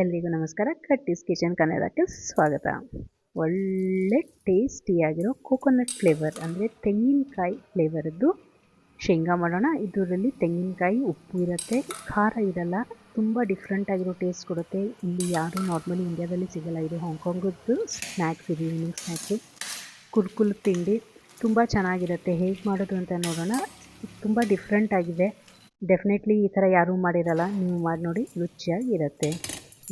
ಎಲ್ರಿಗೂ ನಮಸ್ಕಾರ. ಕಟ್ಟಿಸ್ ಕಿಚನ್ ಕನ್ನಡಕ್ಕೆ ಸ್ವಾಗತ. ಒಳ್ಳೆ ಟೇಸ್ಟಿಯಾಗಿರೋ ಕೋಕೋನಟ್ ಫ್ಲೇವರ್ ಅಂದರೆ ತೆಂಗಿನಕಾಯಿ ಫ್ಲೇವರದ್ದು ಶೇಂಗಾ ಮಾಡೋಣ. ಇದರಲ್ಲಿ ತೆಂಗಿನಕಾಯಿ ಉಪ್ಪು ಇರುತ್ತೆ, ಖಾರ ಇರಲ್ಲ, ತುಂಬ ಡಿಫ್ರೆಂಟಾಗಿರೋ ಟೇಸ್ಟ್ ಕೊಡುತ್ತೆ. ಇಲ್ಲಿ ಯಾರು ನಾರ್ಮಲಿ ಇಂಡಿಯಾದಲ್ಲಿ ಸಿಗಲ್ಲ. ಇದು ಹಾಂಗ್ಕಾಂಗದ್ದು ಸ್ನ್ಯಾಕ್ಸ್ ಇದು ಈವ್ನಿಂಗ್ ಸ್ನ್ಯಾಕ್ಸು ಕುರ್ಕುಲ್ ತಿಂಡಿ ತುಂಬ ಚೆನ್ನಾಗಿರುತ್ತೆ. ಹೇಗೆ ಮಾಡೋದು ಅಂತ ನೋಡೋಣ. ತುಂಬ ಡಿಫ್ರೆಂಟಾಗಿದೆ ಡೆಫಿನೆಟ್ಲಿ ಈ ಥರ ಯಾರೂ ಮಾಡಿರಲ್ಲ. ನೀವು ಮಾಡಿ ನೋಡಿ ರುಚಿಯಾಗಿರುತ್ತೆ.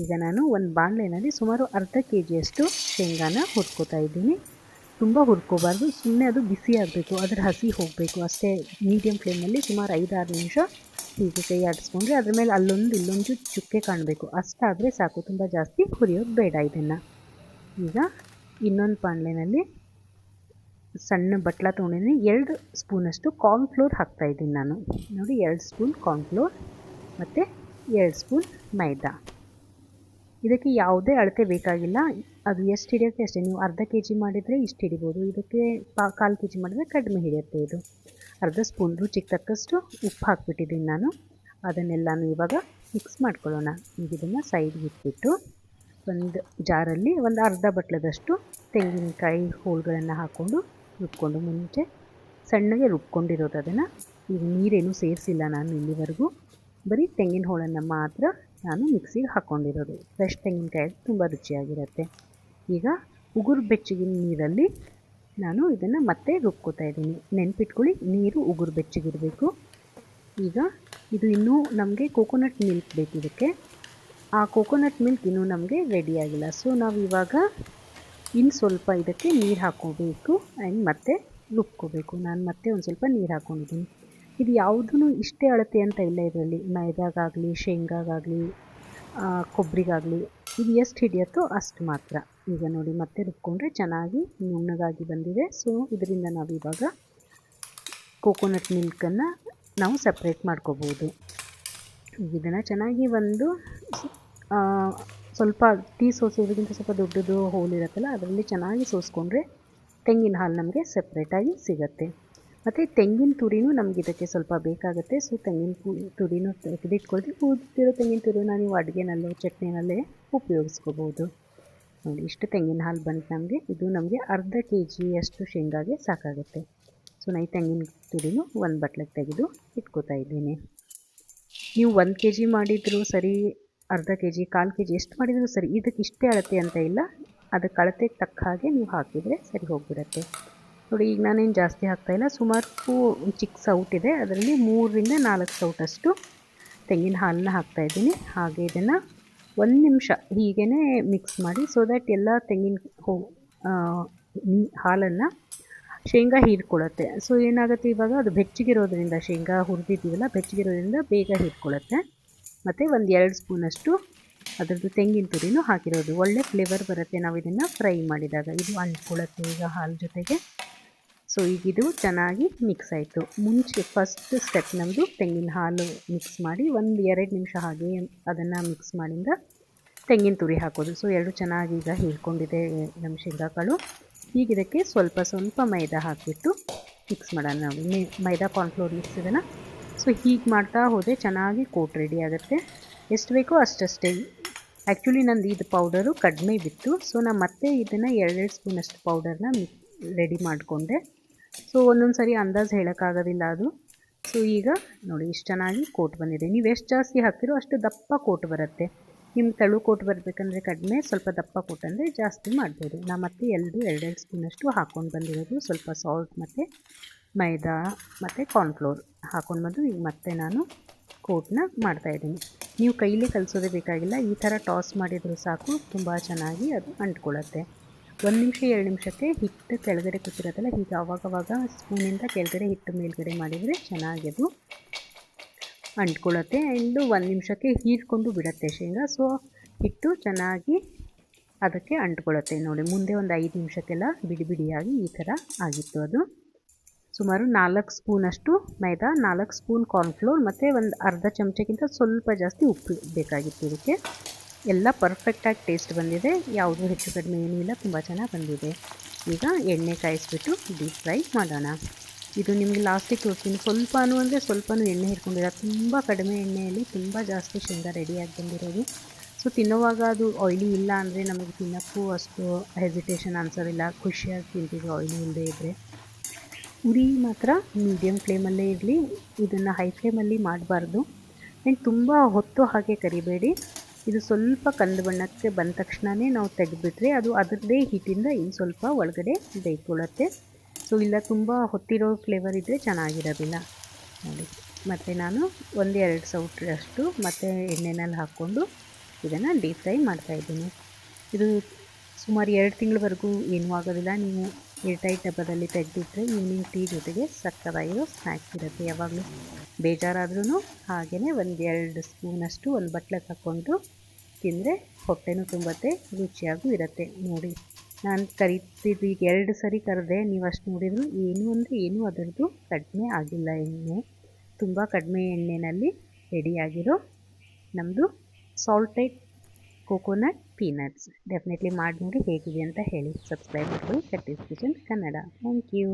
ಈಗ ನಾನು ಒಂದು ಬಾಣಲೆನಲ್ಲಿ ಸುಮಾರು ಅರ್ಧ ಕೆ ಜಿಯಷ್ಟು ಶೇಂಗಾನ ಹುರ್ಕೋತಾ ಇದ್ದೀನಿ. ತುಂಬ ಹುರ್ಕೋಬಾರ್ದು ಸುಮ್ಮನೆ ಅದು ಬಿಸಿ ಆಗಬೇಕು, ಅದರ ಹಸಿ ಹೋಗಬೇಕು. ಅಷ್ಟೇ ಮೀಡಿಯಮ್ ಫ್ಲೇಮಲ್ಲಿ ಸುಮಾರು ಐದಾರು ನಿಮಿಷ ಹೀಗೆ ಕೈ ಆಡಿಸ್ಕೊಂಡ್ರೆ ಅದ್ರ ಮೇಲೆ ಅಲ್ಲೊಂದು ಇಲ್ಲೊಂದು ಚುಕ್ಕೆ ಕಾಣಬೇಕು. ಅಷ್ಟಾದರೆ ಸಾಕು, ತುಂಬ ಜಾಸ್ತಿ ಹುರಿಯೋದು ಬೇಡ ಇದನ್ನು. ಈಗ ಇನ್ನೊಂದು ಬಾಣಲೆನಲ್ಲಿ ಸಣ್ಣ ಬಟ್ಲ ತೊಗೊಂಡಿದ್ದೀನಿ. ಎರಡು ಸ್ಪೂನಷ್ಟು ಕಾರ್ನ್ಫ್ಲೋರ್ ಹಾಕ್ತಾಯಿದ್ದೀನಿ ನಾನು. ನೋಡಿ, ಎರಡು ಸ್ಪೂನ್ ಕಾರ್ನ್ಫ್ಲೋರ್ ಮತ್ತು ಎರಡು ಸ್ಪೂನ್ ಮೈದಾ. ಇದಕ್ಕೆ ಯಾವುದೇ ಅಳತೆ ಬೇಕಾಗಿಲ್ಲ. ಅದು ಎಷ್ಟು ಹಿಡಿಯುತ್ತೆ ಅಷ್ಟೇ. ನೀವು ಅರ್ಧ ಕೆ ಜಿ ಮಾಡಿದರೆ ಇಷ್ಟು ಹಿಡಿಬೋದು. ಇದಕ್ಕೆ ಪಾ, ಕಾಲು ಕೆ ಜಿ ಮಾಡಿದರೆ ಕಡಿಮೆ ಹಿಡಿಯುತ್ತೆ ಇದು. ಅರ್ಧ ಸ್ಪೂನ್ ರುಚಿಗೆ ತಕ್ಕಷ್ಟು ಉಪ್ಪು ಹಾಕ್ಬಿಟ್ಟಿದ್ದೀನಿ ನಾನು. ಅದನ್ನೆಲ್ಲನೂ ಇವಾಗ ಮಿಕ್ಸ್ ಮಾಡ್ಕೊಳ್ಳೋಣ. ಈಗ ಇದನ್ನು ಸೈಡ್ಗೆ ಇಟ್ಬಿಟ್ಟು ಒಂದು ಜಾರಲ್ಲಿ ಒಂದು ಅರ್ಧ ಬಟ್ಲದಷ್ಟು ತೆಂಗಿನಕಾಯಿ ಹೋಳುಗಳನ್ನು ಹಾಕ್ಕೊಂಡು ರುಬ್ಕೊಂಡು ಮುಂಚೆ ಸಣ್ಣಗೆ ರುಬ್ಕೊಂಡಿರೋದು ಅದನ್ನು. ಈಗ ನೀರೇನು ಸೇರಿಸಿಲ್ಲ ನಾನು ಇಲ್ಲಿವರೆಗೂ. ಬರೀ ತೆಂಗಿನ ಹೋಳನ್ನು ಮಾತ್ರ ನಾನು ಮಿಕ್ಸಿಗೆ ಹಾಕ್ಕೊಂಡಿರೋದು ಫ್ರೆಶ್ ತೆಂಗಿನಕಾಯಿ ತುಂಬ ರುಚಿಯಾಗಿರುತ್ತೆ. ಈಗ ಉಗುರು ಬೆಚ್ಚಗಿನ ನೀರಲ್ಲಿ ನಾನು ಇದನ್ನು ಮತ್ತೆ ರುಬ್ಕೋತಾ ಇದ್ದೀನಿ. ನೆನ್ಪಿಟ್ಕೊಳ್ಳಿ, ನೀರು ಉಗುರು ಬೆಚ್ಚಗಿರಬೇಕು. ಈಗ ಇದು ಇನ್ನೂ ನಮಗೆ ಕೋಕೋನಟ್ ಮಿಲ್ಕ್ ಬೇಕು ಇದಕ್ಕೆ. ಆ ಕೋಕೋನಟ್ ಮಿಲ್ಕ್ ಇನ್ನೂ ನಮಗೆ ರೆಡಿ ಆಗಿಲ್ಲ. ಸೊ ನಾವು ಇವಾಗ ಇನ್ನು ಸ್ವಲ್ಪ ಇದಕ್ಕೆ ನೀರು ಹಾಕ್ಕೋಬೇಕು ಆ್ಯಂಡ್ ಮತ್ತೆ ರುಬ್ಕೋಬೇಕು. ನಾನು ಮತ್ತೆ ಒಂದು ಸ್ವಲ್ಪ ನೀರು ಹಾಕ್ಕೊಂಡಿದ್ದೀನಿ ಇದು ಯಾವುದೂ ಇಷ್ಟೇ ಅಳತೆ ಅಂತ ಇಲ್ಲ ಇದರಲ್ಲಿ. ಮೈದಾಗಾಗಲಿ, ಶೇಂಗಾಗಾಗಲಿ ಕೊಬ್ಬರಿಗಾಗಲಿ ಇದು ಎಷ್ಟು ಹಿಡಿಯುತ್ತೋ ಅಷ್ಟು ಮಾತ್ರ. ಈಗ ನೋಡಿ ಮತ್ತೆ ರುಬ್ಕೊಂಡ್ರೆ ಚೆನ್ನಾಗಿ ನುಣ್ಣಗಾಗಿ ಬಂದಿದೆ. ಸೊ ಇದರಿಂದ ನಾವು ಇವಾಗ ಕೋಕೋನಟ್ ಮಿಲ್ಕನ್ನು ನಾವು ಸಪ್ರೇಟ್ ಮಾಡ್ಕೋಬೋದು. ಇದನ್ನು ಚೆನ್ನಾಗಿ ಒಂದು ಸ್ವಲ್ಪ ಟೀ ಸೋಸೋದಕ್ಕಿಂತ ಸ್ವಲ್ಪ ದೊಡ್ಡದು ಹೋಲ್ ಇರುತ್ತಲ್ಲ, ಅದರಲ್ಲಿ ಚೆನ್ನಾಗಿ ಸೋಸ್ಕೊಂಡ್ರೆ ತೆಂಗಿನ ಹಾಲು ನಮಗೆ ಸಪ್ರೇಟಾಗಿ ಸಿಗುತ್ತೆ. ಮತ್ತು ತೆಂಗಿನ ತುರಿನೂ ನಮ್ಗೆ ಇದಕ್ಕೆ ಸ್ವಲ್ಪ ಬೇಕಾಗುತ್ತೆ. ಸೊ ತೆಂಗಿನ ತುರಿನೂ ತೆಗೆದಿಟ್ಕೊಳ್ತೀವಿ ಕೂದಿರೋ ತೆಂಗಿನ ತುರಿನ ನೀವು ಅಡುಗೆನಲ್ಲೋ, ಚಟ್ನಿನಲ್ಲೇ ಉಪಯೋಗಿಸ್ಕೋಬೋದು. ನೋಡಿ, ಇಷ್ಟು ತೆಂಗಿನ ಹಾಲು ಬಂತು ನಮಗೆ. ಇದು ನಮಗೆ ಅರ್ಧ ಕೆ ಜಿಯಷ್ಟು ಶೇಂಗಾಗೆ ಸಾಕಾಗುತ್ತೆ. ಸೊ ನೈ ತೆಂಗಿನ ತುರಿನೂ ಒಂದು ಬಟ್ಲಕ್ಕೆ ತೆಗೆದು ಇಟ್ಕೋತಾ ಇದ್ದೀನಿ. ನೀವು ಒಂದು ಕೆ ಜಿ ಮಾಡಿದರೂ ಸರಿ, ಅರ್ಧ ಕೆ ಜಿ ಕಾಲು ಕೆ ಜಿ ಎಷ್ಟು ಮಾಡಿದರೂ ಸರಿ, ಇದಕ್ಕೆ ಇಷ್ಟೇ ಅಳತೆ ಅಂತ ಇಲ್ಲ. ಅದಕ್ಕೆ ಅಳತೆಗೆ ತಕ್ಕ ಹಾಗೆ ನೀವು ಹಾಕಿದರೆ ಸರಿ ಹೋಗಿಬಿಡತ್ತೆ. ನೋಡಿ, ಈಗ ನಾನೇನು ಜಾಸ್ತಿ ಹಾಕ್ತಾಯಿಲ್ಲ ಸುಮಾರು ಚಿಕ್ಕ ಸೌಟ್ ಇದೆ. ಅದರಲ್ಲಿ ಮೂರರಿಂದ ನಾಲ್ಕು ಸೌಟಷ್ಟು ತೆಂಗಿನ ಹಾಲನ್ನ ಹಾಕ್ತಾಯಿದ್ದೀನಿ ಹಾಗೆ ಇದನ್ನು ಒಂದು ನಿಮಿಷ ಹೀಗೇ ಮಿಕ್ಸ್ ಮಾಡಿ ಸೊ ದ್ಯಾಟ್ ಎಲ್ಲ ತೆಂಗಿನ ಹೋ ಹಾಲನ್ನು ಶೇಂಗಾ ಹೀರ್ಕೊಳ್ಳುತ್ತೆ. ಸೊ ಏನಾಗುತ್ತೆ ಇವಾಗ? ಅದು ಬೆಚ್ಚಗಿರೋದ್ರಿಂದ ಶೇಂಗಾ ಹುರಿದಿದ್ದೀವಲ್ಲ, ಬೆಚ್ಚಗಿರೋದ್ರಿಂದ ಬೇಗ ಹೀರ್ಕೊಳ್ಳುತ್ತೆ. ಮತ್ತು ಒಂದು ಎರಡು ಸ್ಪೂನಷ್ಟು ಅದರದ್ದು ತೆಂಗಿನ ತುರಿನೂ ಹಾಕಿರೋದು. ಒಳ್ಳೆ ಫ್ಲೇವರ್ ಬರುತ್ತೆ. ನಾವು ಇದನ್ನು ಫ್ರೈ ಮಾಡಿದಾಗ ಇದು ಅಂಟ್ಕೊಳ್ಳುತ್ತೆ ಈಗ ಹಾಲು ಜೊತೆಗೆ. ಸೊ ಈಗ ಇದು ಚೆನ್ನಾಗಿ ಮಿಕ್ಸ್ ಆಯಿತು. ಮುಂಚೆ ಫಸ್ಟ್ ಸ್ಟೆಪ್ ನಮ್ಮದು ತೆಂಗಿನ ಹಾಲು ಮಿಕ್ಸ್ ಮಾಡಿ ಒಂದು ಎರಡು ನಿಮಿಷ ಹಾಗೆ ಅದನ್ನು ಮಿಕ್ಸ್ ಮಾಡಿಂದ ತೆಂಗಿನ ತುರಿ ಹಾಕೋದು. ಸೊ ಎರಡು ಚೆನ್ನಾಗಿ ಈಗ ಹೀರ್ಕೊಂಡಿದೆ ನಮ್ಮ ಶೇಂಗಾಕಾಳು. ಈಗ ಇದಕ್ಕೆ ಸ್ವಲ್ಪ ಸ್ವಲ್ಪ ಮೈದಾ ಹಾಕಿಬಿಟ್ಟು ಮಿಕ್ಸ್ ಮಾಡೋಣ ನಾವು. ಮೈದಾ ಕಾರ್ನ್ಫ್ಲೋರ್ ಮಿಕ್ಸ್ ಇದನ್ನು ಸೊ ಹೀಗೆ ಮಾಡ್ತಾ ಹೋದೆ ಚೆನ್ನಾಗಿ ಕೋಟ್ ರೆಡಿ ಆಗುತ್ತೆ. ಎಷ್ಟು ಬೇಕೋ ಅಷ್ಟಷ್ಟೇ. ಆ್ಯಕ್ಚುಲಿ ನಂದು ಇದು ಪೌಡರು ಕಡಿಮೆ ಬಿತ್ತು. ಸೊ ನಾನು ಮತ್ತೆ ಇದನ್ನು ಎರಡೆರಡು ಸ್ಪೂನಷ್ಟು ಪೌಡರ್ನ ಮಿಕ್ ರೆಡಿ ಮಾಡಿಕೊಂಡೆ. ಸೊ ಒಂದೊಂದು ಸರಿ ಅಂದಾಜು ಹೇಳೋಕ್ಕಾಗೋದಿಲ್ಲ ಅದು. ಸೊ ಈಗ ನೋಡಿ, ಇಷ್ಟು ಚೆನ್ನಾಗಿ ಕೋಟ್ ಬಂದಿದೆ. ನೀವು ಎಷ್ಟು ಜಾಸ್ತಿ ಹಾಕ್ತಿರೋ ಅಷ್ಟು ದಪ್ಪ ಕೋಟ್ ಬರುತ್ತೆ. ನಿಮ್ಮ ತೆಳು ಕೋಟ್ ಬರಬೇಕಂದ್ರೆ ಕಡಿಮೆ, ಸ್ವಲ್ಪ ದಪ್ಪ ಕೋಟ್ ಅಂದರೆ ಜಾಸ್ತಿ ಮಾಡ್ಬೋದು. ನಾ ಮತ್ತೆ ಎರಡು ಎರಡೆರಡು ಸ್ಪೂನಷ್ಟು ಹಾಕ್ಕೊಂಡು ಬಂದಿರೋದು. ಸ್ವಲ್ಪ ಸಾಲ್ಟ್ ಮತ್ತು ಮೈದಾ ಮತ್ತು ಕಾರ್ನ್ಫ್ಲೋರ್ ಹಾಕ್ಕೊಂಡು ಬಂದು ಈಗ ಮತ್ತೆ ನಾನು ಕೋಟ್ನ ಮಾಡ್ತಾಯಿದ್ದೀನಿ ನೀವು ಕೈಲೇ ಕಲಿಸೋದೇ ಬೇಕಾಗಿಲ್ಲ. ಈ ಥರ ಟಾಸ್ ಮಾಡಿದರೂ ಸಾಕು, ತುಂಬ ಚೆನ್ನಾಗಿ ಅದು ಅಂಟ್ಕೊಳ್ಳುತ್ತೆ. ಒಂದು ನಿಮಿಷ, ಎರಡು ನಿಮಿಷಕ್ಕೆ ಹಿಟ್ಟು ಕೆಳಗಡೆ ಕೂತಿರೋದಲ್ಲ, ಹೀಗೆ ಅವಾಗವಾಗ ಸ್ಪೂನಿಂದ ಕೆಳಗಡೆ ಹಿಟ್ಟು ಮೇಲ್ಗಡೆ ಮಾಡಿದರೆ ಚೆನ್ನಾಗಿ ಅದು ಅಂಟ್ಕೊಳ್ಳುತ್ತೆ. ಇಂದು ಒಂದು ನಿಮಿಷಕ್ಕೆ ಹೀರ್ಕೊಂಡು ಬಿಡುತ್ತೆ ಶೇಂಗಾ. ಸೊ ಹಿಟ್ಟು ಚೆನ್ನಾಗಿ ಅದಕ್ಕೆ ಅಂಟ್ಕೊಳ್ಳುತ್ತೆ. ನೋಡಿ, ಮುಂದೆ ಒಂದು ಐದು ನಿಮಿಷಕ್ಕೆಲ್ಲ ಬಿಡಿ ಬಿಡಿಯಾಗಿ ಈ ಥರ ಆಗಿತ್ತು ಅದು. ಸುಮಾರು ನಾಲ್ಕು ಸ್ಪೂನಷ್ಟು ಮೈದಾ, ನಾಲ್ಕು ಸ್ಪೂನ್ ಕಾರ್ನ್ಫ್ಲೋರ್ ಮತ್ತು ಒಂದು ಅರ್ಧ ಚಮಚಕ್ಕಿಂತ ಸ್ವಲ್ಪ ಜಾಸ್ತಿ ಉಪ್ಪು ಬೇಕಾಗಿತ್ತು ಇದಕ್ಕೆ. ಎಲ್ಲ ಪರ್ಫೆಕ್ಟಾಗಿ ಟೇಸ್ಟ್ ಬಂದಿದೆ. ಯಾವುದೂ ಹೆಚ್ಚು ಕಡಿಮೆ ಏನೂ ಇಲ್ಲ, ತುಂಬ ಚೆನ್ನಾಗಿ ಬಂದಿದೆ. ಈಗ ಎಣ್ಣೆ ಕಾಯಿಸ್ಬಿಟ್ಟು ಡೀಪ್ ಫ್ರೈ ಮಾಡೋಣ. ಇದು ನಿಮಗೆ ಲಾಸ್ಟಿಗೆ ತೋರಿಸ್ತೀನಿ. ಸ್ವಲ್ಪನೂ ಅಂದರೆ ಸ್ವಲ್ಪನೂ ಎಣ್ಣೆ ಹಿಡ್ಕೊಂಡಿಲ್ಲ ತುಂಬ ಕಡಿಮೆ ಎಣ್ಣೆಯಲ್ಲಿ ತುಂಬ ಜಾಸ್ತಿ ಶೇಂಗಾ ರೆಡಿಯಾಗಿ ಬಂದಿರೋದು. ಸೊ ತಿನ್ನುವಾಗ ಅದು ಆಯ್ಲಿ ಇಲ್ಲ ಅಂದರೆ ನಮಗೆ ತಿನ್ನೋಕ್ಕೂ ಅಷ್ಟು ಹೆಸಿಟೇಷನ್ ಅನ್ಸೋದಿಲ್ಲ ಖುಷಿಯಾಗಿ ತಿಂತೀವಿ ಆಯ್ಲಿ ಇಲ್ಲದೆ ಇದ್ದರೆ ಉರಿ ಮಾತ್ರ ಮೀಡಿಯಮ್ ಫ್ಲೇಮಲ್ಲೇ ಇರಲಿ. ಇದನ್ನು ಹೈ ಫ್ಲೇಮಲ್ಲಿ ಮಾಡಬಾರ್ದು. ಆ್ಯಂಡ್ ತುಂಬ ಹೊತ್ತು ಹಾಗೆ ಕರಿಬೇಡಿ. ಇದು ಸ್ವಲ್ಪ ಕಂದು ಬಣ್ಣಕ್ಕೆ ಬಂದ ತಕ್ಷಣವೇ ನಾವು ತೆಗೆದುಬಿಟ್ರೆ ಅದು ಅದರದೇ ಹಿಟ್ಟಿಂದ ಇನ್ನು ಸ್ವಲ್ಪ ಒಳಗಡೆ ಬೇಯ್ಕೊಳ್ಳುತ್ತೆ ಸೊ ಇಲ್ಲ, ತುಂಬ ಹೊತ್ತಿರೋ ಫ್ಲೇವರ್ ಇದ್ದರೆ ಚೆನ್ನಾಗಿರೋದಿಲ್ಲ. ನೋಡಿ, ಮತ್ತು ನಾನು ಒಂದೆರಡು ಸೌಟ್ರಷ್ಟು ಮತ್ತು ಎಣ್ಣೆನಲ್ಲಿ ಹಾಕ್ಕೊಂಡು ಇದನ್ನು ಡೀಪ್ ಫ್ರೈ ಮಾಡ್ತಾಯಿದ್ದೀನಿ ಇದು ಸುಮಾರು ಎರಡು ತಿಂಗಳವರೆಗೂ ಏನೂ ಆಗೋದಿಲ್ಲ. ನೀವು ಏರ್ಟೈಟ್ ಡಬ್ಬದಲ್ಲಿ ತೆಗೆದಿಟ್ಟರೆ ಈವ್ನಿಂಗ್ ಟೀ ಜೊತೆಗೆ ಸಕ್ಕತ್ತಾಗಿರೋ ಸ್ನ್ಯಾಕ್ಸ್ ಇರುತ್ತೆ ಯಾವಾಗಲೂ. ಬೇಜಾರಾದ್ರೂ ಹಾಗೆಯೇ ಒಂದು ಎರಡು ಸ್ಪೂನಷ್ಟು ಒಂದು ಬಟ್ಲಿಗೆ ಹಾಕ್ಕೊಂಡು ತಿಂದರೆ ಹೊಟ್ಟೆನೂ ತುಂಬತ್ತೆ, ರುಚಿಯಾಗೂ ಇರುತ್ತೆ. ನೋಡಿ, ನಾನು ಕರಿತಿದ್ದು ಈಗ ಎರಡು ಸರಿ ಕರೆದೆ, ನೀವು ಅಷ್ಟು ನೋಡಿದ್ರು ಏನು ಅಂದರೆ ಏನೂ ಅದರದ್ದು ಕಡಿಮೆ ಆಗಿಲ್ಲ ಎಣ್ಣೆ. ತುಂಬ ಕಡಿಮೆ ಎಣ್ಣೆಯಲ್ಲಿ ರೆಡಿಯಾಗಿರೋ ನಮ್ಮದು ಸಾಲ್ಟೆಡ್ ಕೋಕೋನಟ್ ಪೀನಟ್ಸ್ ಡೆಫಿನೆಟ್ಲಿ ಮಾಡಿ ನೋಡಿ ಹೇಗಿದೆ ಅಂತ ಹೇಳಿ. ಸಬ್ಸ್ಕ್ರೈಬ್ ಮಾಡ್ಕೊಳ್ಳಿ. ಕಟ್ಟಿಸ್ ಕನ್ನಡ ಥ್ಯಾಂಕ್ ಯು